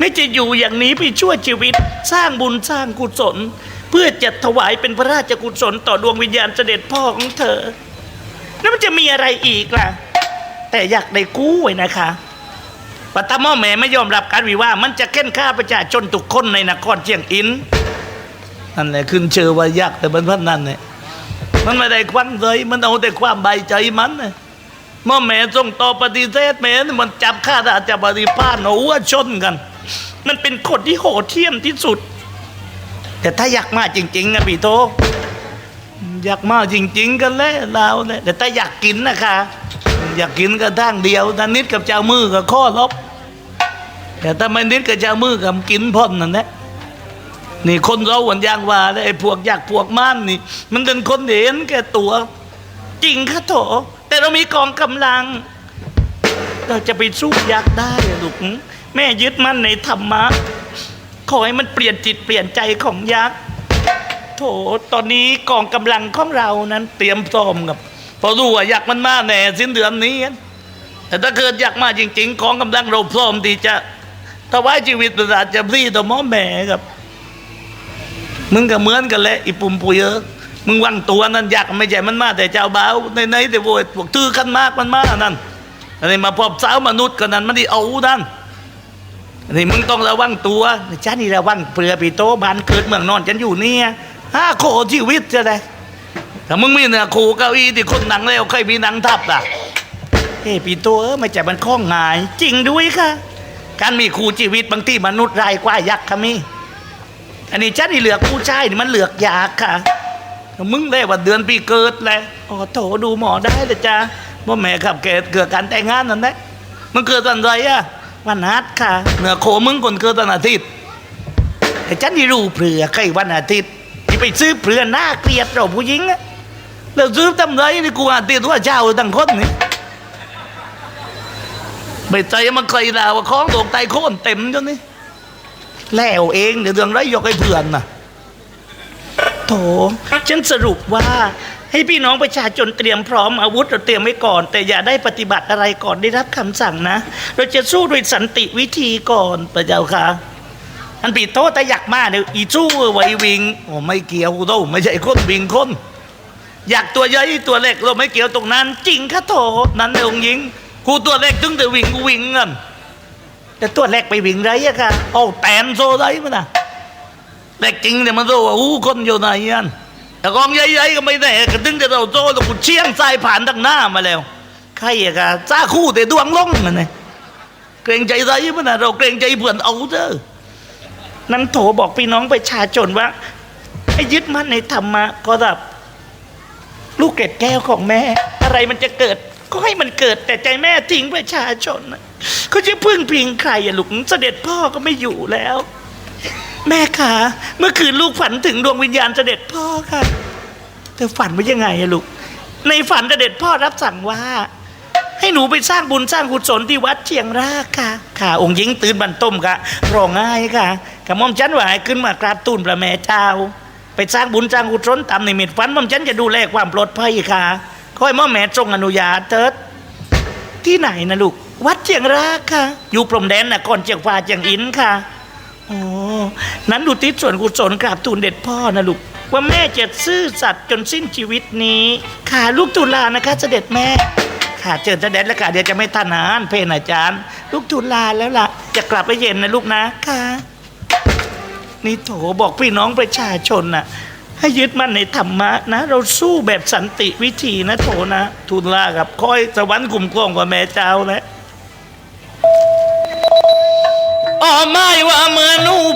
ไม่จะอยู่อย่างนี้ไปชั่วชีวิต สร้างบุญสร้างกุศล เพื่อจะถวายเป็นพระราชกุศลต่อดวงวิญญาณเสด็จพ่อของเธอ แล้วมันจะมีอะไรอีกล่ะ แต่อยากได้กู้ไว้นะคะปัตตาม่อแม่ไม่ยอมรับการวิวาห์มันจะเค้นฆ่าประชาชนทุกคนในนครเชียงอินนั่นแหละขึ้นเชื่อว่ายากแต่บรรพันนั่นเนี่ยมันไม่ได้ควันเลยมันเอาแต่ความใบใจมันน่ะม่อแม่ส่งต่อปฏิเสธแม่มันจับฆ่าราชบริพารหัวชนกัน มันเป็นคนที่โหดเที่ยมที่สุด แต่ถ้าอยากมาจริงๆนะพี่โต อยากมาจริง ๆ กันแล้วเราเนี่ยแต่ถ้าอยากกินนะคะ อยากกินก็ทางเดียวถ้านิดกับเจ้ามือก็ข้อลบ แต่ถ้าไม่นิดกับเจ้ามือกับกินพ่นนั่นแหละนี่คนเราหวนยางว่าเลยไอ้พวกอยากพวกม่านนี่ มันเป็นคนเห็นแก่ตัว จริงค่ะโถแต่เรามีกองกำลัง เราจะไปสู้ยักษ์ได้อะลูกแม่ยึดมั่นในธรรมะ ขอให้มันเปลี่ยนจิตเปลี่ยนใจของยักษ์โถตอนนี้กองกำลังของเรานั้นเตรียมพร้อมกับเพอรู้ว่าอยากมันมาแน่สิ้นเดือนนี้ แต่ถ้าเกิดอยากมาจริงๆกองกำลังเราพร้อมที่จะถวายชีวิตประชาจะรีต่อหมอแม่ครับ มึงก็เหมือนกันแหละอีปุ่มปุยเออมึงวางตัวนั่นอยากไม่ใช่มันมาแต่เจ้าบ่าวในในแต่โวยพวกตื้อขันมากมันมานั่น อันนี้มาพบสาวมนุษย์กันนั้นมันที่เอานั่นอันนี้มึงต้องระวังตัวฉันนี่ระวังเปลือปีโตบานเกิดเมืองนอนฉันอยู่เนี่ยห้าโคชีวิตจะได้ถ้ามึงมีเนี่ยโคเก้าอี้ที่คนหนังแล้วใครมีหนังทับอะเฮ้ปีโตเออไม่ใช่มันข้องงายจริงด้วยค่ะ การมีครูชีวิตบางที่มนุษย์รายกว่ายักษ์ค่ะมีอันนี้ฉันนี่เหลือกผู้ชายนี่มันเหลือกยากค่ะ มึงได้ว่าเดือนปีเกิดแหละอ๋อโถดูหมอได้เลยจ้า ว่าแม่ขับเกิดเกิดการแต่งงานนั่นแหละมันเกิดวันไรอะวันนัดค่ะเหนือโคมึงคนเกิดวันอาทิตย์แต่ฉันนี่รู้เผื่อใครวันอาทิตย์ที่ไปซื้อเผื่อหน้าเกลียดเราผู้หญิงอะแล้วซื้อทำไรนี่กูอาทิตย์ว่าเจ้าตั้งคนนี่ไม่ใจมันเคยด่าว่าคล้องโดกไตโค่นเต็มจนนี่แล้วเองเดี๋ยวเรื่องไรยกให้เพื่อนน่ะ โถฉันสรุปว่าให้พี่น้องประชาชนเตรียมพร้อมอาวุธเราเตรียมไว้ก่อน แต่อย่าได้ปฏิบัติอะไรก่อนได้รับคำสั่งนะ เราจะสู้ด้วยสันติวิธีก่อนพระเจ้าค่ะอันปีโตแต่อยากมาเดี๋ยวอีจู้ไววิงโอ้ไม่เกี่ยวโตไม่ใช่คนวิงคนอยากตัวใหญ่ตัวเล็กเราไม่เกี่ยวตรงนั้น จริงค่ะโถนั้นเลยองค์หญิงกูตัวเล็กตึงแต่วิ่งกูวิ่งเงินแต่ตัวแรกไปวิ่งไรอะค่ะเอาแตนโซไรมันนะ แรกจริงเนี่ยมันโซว่าอู้คนอยู่ไหนอันแต่กองใหญ่ๆก็ไม่ได้กระตึงแต่เราโซแล้วกูเชี่ยงสายผ่านทางหน้ามาแล้วใครอะค่ะซาคู่แต่ดวงลงมันไงเกรงใจไรมันนะเราเกรงใจเพื่อนเอาเด้อนั้นโถบอกพี่น้องประชาชนว่าให้ยึดมั่นในธรรมะก็แบบลูกเกล็ดแก้วของแม่ อะไรมันจะเกิดก็ให้มันเกิด แต่ใจแม่ทิ้งประชาชนเขาจะพึ่งพิงใครอะลูกเสด็จพ่อก็ไม่อยู่แล้ว แม่คะเมื่อคืนลูกฝันถึงดวงวิญญาณเสด็จพ่อค่ะเธอฝันว่ายังไงอะลูก ในฝันเสด็จพ่อรับสั่งว่า ให้หนูไปสร้างบุญสร้างกุศลที่วัดเชียงรากค่ะ ค่ะองค์หญิงตื่นบันต้มค่ะร้องไห้ค่ะกับม่อมฉันว่าให้ขึ้นมากราบทูลพระแม่เจ้า ไปสร้างบุญสร้างกุศลตามนิมิตฝันม่อมฉันจะดูแลความปลอดภัยค่ะขอให้ม่อมแม่ทรงอนุญาตเถิดที่ไหนนะลูก วัดเชียงรากค่ะ อยู่พรมแดนนะก่อนเชียงฟ้าเชียงอินค่ะ อ๋อนั้นดูทิศส่วนกุศลกราบทูลเด็ดพ่อนะลูกว่าแม่จะซื่อสัตย์จนสิ้นชีวิตนี้ค่ะลูกตุลานะคะเสด็จแม่ค่ะเจอเสด็จแล้วค่ะเดี๋ยวจะไม่ทันอาหารเพนอาจารย์ ลูกตุลาแล้วล่ะ จะกลับไปเย็นนะลูกนะค่ะนี่โถบอกพี่น้องประชาชนน่ะ ให้ยึดมั่นในธรรมะนะ เราสู้แบบสันติวิธีนะโถนะทูลลากับคอยสวรรค์คุ้มครองกับแม่เจ้านูไปนี่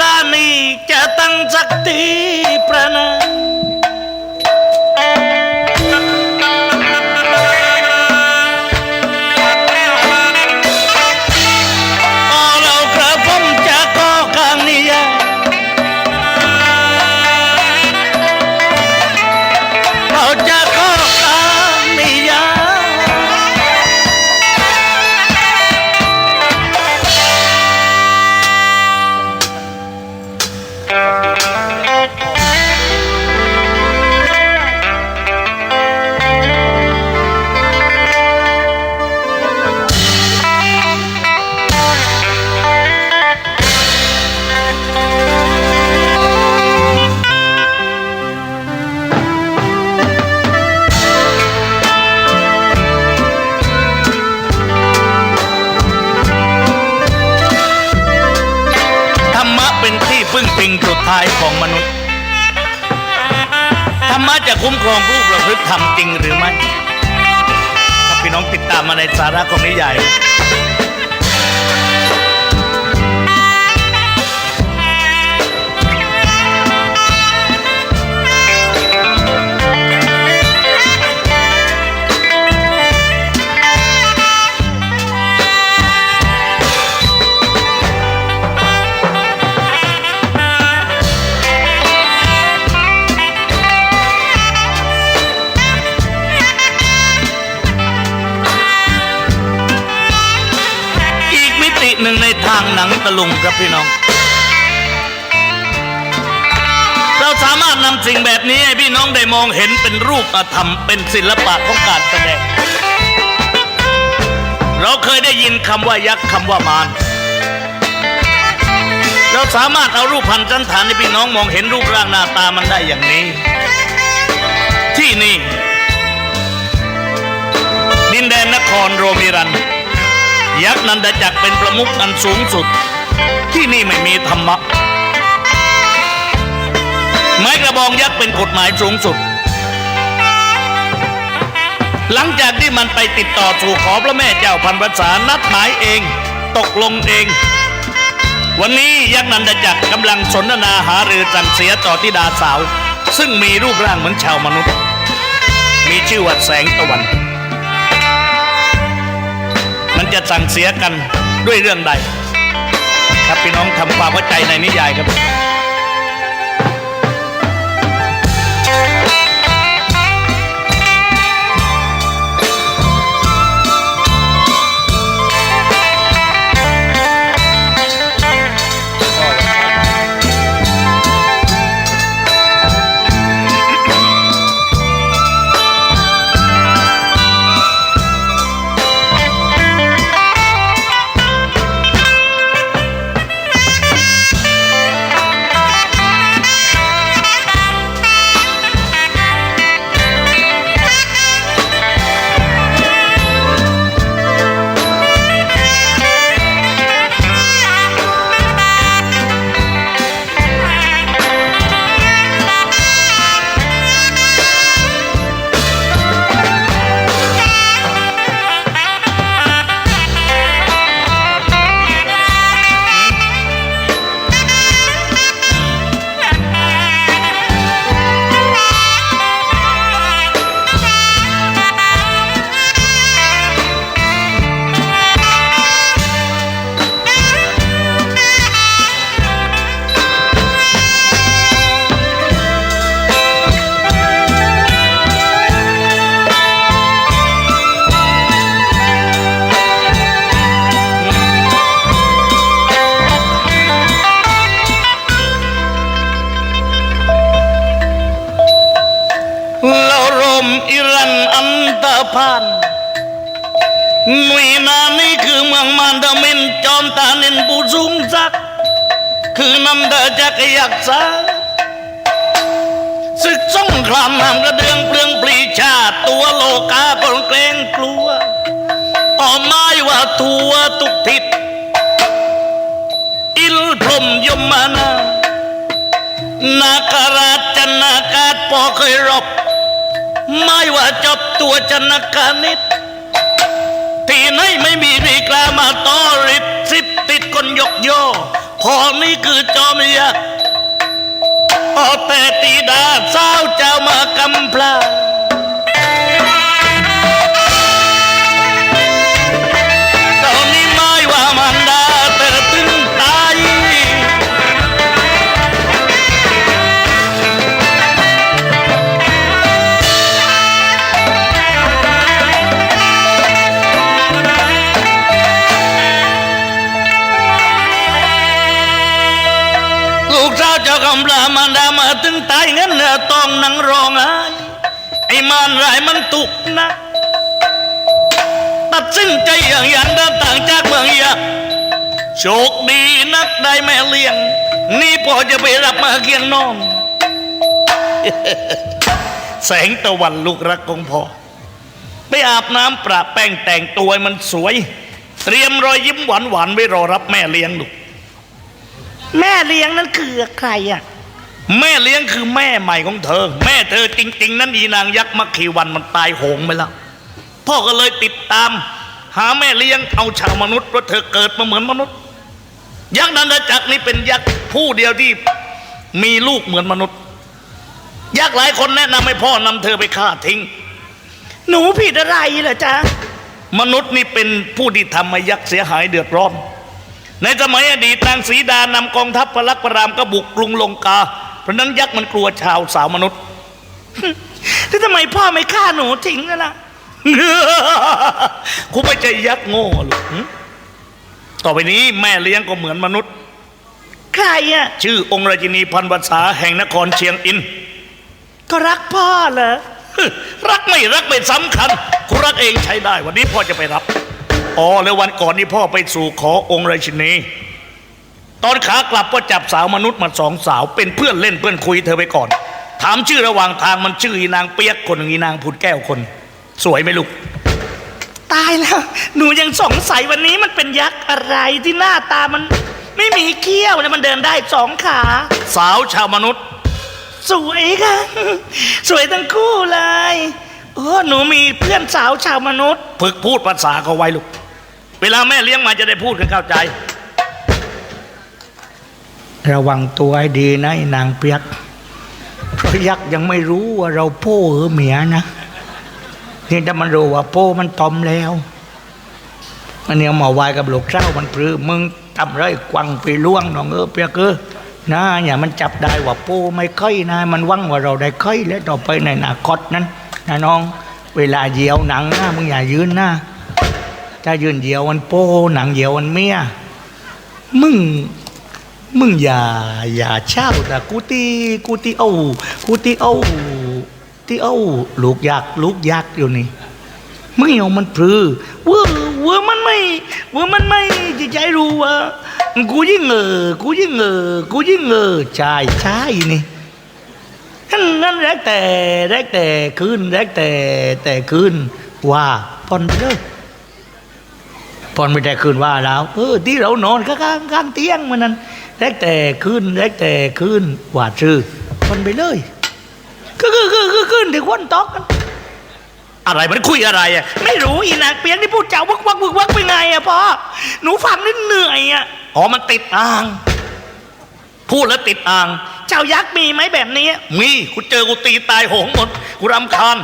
รือไเป็นที่พึ่งพิงสุดท้ายของมนุษย์ ธรรมะจะคุ้มครองผู้ประพฤติธรรมจริงหรือไม่ ถ้าพี่น้องติดตามมาในสาระของนิยาย หนังตะลุงครับพี่น้อง เราสามารถนำสิ่งแบบนี้ให้พี่น้องได้มองเห็นเป็นรูปธรรมเป็นศิลปะของการแสดง เราเคยได้ยินคำว่ายักษ์คำว่ามารเราสามารถเอารูปพันธ์สันฐานให้พี่น้องมองเห็นรูปร่างหน้าตามันได้อย่างนี้ ที่นี่ ดินแดนนครโรมิรัน ยักษ์นันดาจักรเป็นประมุขอันสูงสุด ที่นี่ไม่มีธรรมะ ไม้กระบองยักษ์เป็นกฎหมายสูงสุด หลังจากที่มันไปติดต่อสู่ขอพระแม่เจ้าพันภาษานัดหมายเอง ตกลงเอง วันนี้ยักษ์นันดาจักรกำลังสนทนาหารือสั่งเสียต่อที่ดาสาว ซึ่งมีรูปร่างเหมือนชาวมนุษย์ มีชื่อว่าแสงตะวัน จะสั่งเสียกันด้วยเรื่องใด ครับพี่น้องทำความเข้าใจในนิยายครับ พานหน่ยนานี้คือเมืองมานดามินจอมตาเนินผู้สูงสัก คือนันดาจักยักษาศึกสงครามนำกระเดืองเปลืองปรีชาตัวโลกาก็เกรงกลัวต่อไม้ว่าทัวทุกทิศอิลพรมยมมานานาคาราชนาคาตพอเคยรบ ไม่ว่าจบตัวจนกานิดที่ไหนไม่มีรีกลามาต่อริบสิบติดคนยกโยพอนี่คือจอมยักษ์อแต่ตีดาสาวเจ้ามากำพลา กสาวเจ้ากำลามันดามาถึงตายงั้นเนอต้องนั่งร้องไห้ไอ้มันไรายมันตุกนะ ตัดสินใจอย่างอย่างเดินต่างจากเมืองยากโชคดีนักได้แม่เลี้ยง นี่พอจะไปรับมาเคียงนอน แสงตะวันลูกรักของพ่อไปอาบน้ำประแป้งแต่งตัวมันสวย เตรียมรอยยิ้มหวานหวานๆไว้รอรับแม่เลี้ยงลูก แม่เลี้ยงนั้นคือใครอะ แม่เลี้ยงคือแม่ใหม่ของเธอ แม่เธอจริง ๆ นั้นอีนางยักษ์มักขีวันมันตายโหงไปแล้ว พ่อก็เลยติดตาม หาแม่เลี้ยงเอาชาวมนุษย์เพราะเธอเกิดมาเหมือนมนุษย์ ยักษ์นันทจักรนี่เป็นยักษ์ผู้เดียวที่มีลูกเหมือนมนุษย์ ยักษ์หลายคนแนะนำให้พ่อนำเธอไปฆ่าทิ้ง หนูผิดอะไรเหรอจ๊ะมนุษย์นี่เป็นผู้ที่ทำให้ยักษ์เสียหายเดือดร้อน ในสมัยอดีตนางสีดานำกองทัพพระลักษมณ์พระรามก็บุกกรุงลงกา เพราะฉะนั้นยักษ์มันกลัวชาวสาวมนุษย์แล้วทำไมพ่อไม่ฆ่าหนูทิ้งล่ะคงไม่ใจยักษ์โง่หรอกหึต่อไปนี้แม่เลี้ยงก็เหมือนมนุษย์ ใครอะชื่อองค์ราชินีพันวษาแห่งนครเชียงอิน ก็รักพ่อเหรอรักไม่รักไม่สำคัญกูรักเองใช้ได้ วันนี้พ่อจะไปรับ อ๋อแล้ววันก่อนนี้พ่อไปสู่ขอองค์ราชินี ตอนขากลับก็จับสาวมนุษย์มาสองสาว เป็นเพื่อนเล่นเพื่อนคุยเธอไปก่อน ถามชื่อระหว่างทางมันชื่ออีนางเปียกคนหนึ่งอีนางผุดแก้วคน สวยไหมลูก ตายแล้ว หนูยังสงสัยวันนี้มันเป็นยักษ์อะไรที่หน้าตามัน ไม่มีเขี้ยวแล้วมันเดินได้สองขา สาวชาวมนุษย์ สวยค่ะ สวยทั้งคู่เลยโอ้หนูมีเพื่อนสาวชาวมนุษย์ ฝึกพูดภาษาเขาไว้ลูก เวลาแม่เลี้ยงมาจะได้พูดกันเข้าใจ ระวังตัวให้ดีนะนางเปียก เพราะยักษ์ยังไม่รู้ว่าเราโป้หรือเมียนะนี่ถ้ามันรู้ว่าโป้มันตอมแล้วมันเนี่ยมาไหวกับหลกเจ้ามันปรือมึงทำไรกวังไปล่วงน้องเออเปียกเออนะอย่ามันจับได้ว่าโป้ไม่ค่อยนะ มันวังว่าเราได้ค่อยและต่อไปในอนาคตนั้นนะน้อง เวลาเยียวหนังนะมึงอย่ายืนนะ ถ้ายืนเหยียวมันโป้หนังเหยียวมันเมียมึงมึงอย่าอย่าเช่าแต่กูตีกูตีเอากูตีเอาตีเอาลูกยักลูกยักอยู่นี่มึงเอามันพือเว่าเว่ามันไม่เว่ามันไม่จะใจรู้ว่ากูยิ่งเออกูยิ่งเออกูยิ่งเออช่ใช่นี่นั่นนั่นแรกแต่แรกแต่คืนแรกแต่แต่คืนว่าพอนไปเลยพ อนไม่ได้คืนว่าแล้วเออที่เรานอนข้างๆข้างเตียงมันนั้นแรกแต่คืนแรกแต่คืนว่าชื่อพอนไปเลยคือคือคือคือคืนถึงวันตอกกันอะไรมันคุยอะไรอะไม่รู้อีนางเปียกนี่พูดจาวักวักวักวักไปไงอะพ่อหนูฟังนี่เหนื่อยอะอ๋อมันติดอ่าง พูดแล้วติดอ่าง เจ้ายักษ์มีไหมแบบนี้ มีกูเจอกูตีตายโหงหมดกูรำคาญ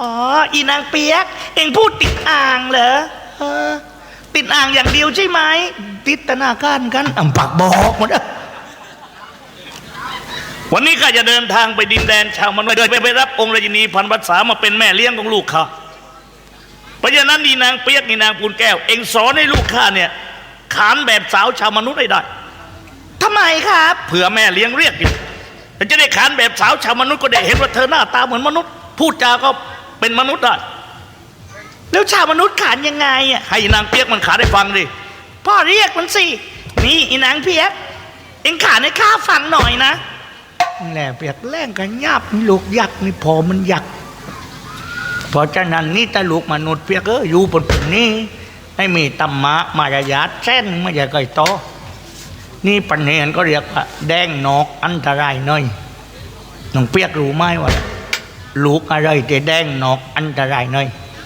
อ๋ออีนางเปียก เองพูดติดอ่างเหรอเออ ติดอ่างอย่างเดียวใช่ไหมติดตนาการกันอ่ำปากบอกหมดอะวันนี้ข้าจะเดินทางไปดินแดนชาวมนุษย์โดยไปไปรับองค์ราชินีพันวัษามาเป็นแม่เลี้ยงของลูกข้าเพราะฉะนั้นนี่นางเปียกนี่นางปูนแก้ว เองสอนให้ลูกข้าเนี่ยขานแบบสาวชาวมนุษย์ให้ได้ทำไมครับเผื่อแม่เลี้ยงเรียกอยู่แต่จะได้ขานแบบสาวชาวมนุษย์ก็ได้เห็นว่าเธอหน้าตาเหมือนมนุษย์ พูดจาก็เป็นมนุษย์ได้ แล้วชาวมนุษย์ขานยังไงอะให้นางเปียกมันขานให้ฟังดิพ่อเรียกมันสินี่อีนางเพียก เอ็งขานให้ข้าฟังหน่อยนะแหละเปียกแรงกันยับนี่ลูกยักษ์นี่พอมันยักษ์เพราะฉะนั้นนี่ตาลูกมนุษย์เปียกเอออยู่บนปุ่นี้ให้มีธรรมะมารยาทเส้นไม่ใช่ไก่โตอนี่ปัญญาก็เรียกว่า แดงนอกอันตรายหน่อยน้องเปียกรู้ไหมว่าลูกอะไรแต่แดงนอกอันตรายหน่อย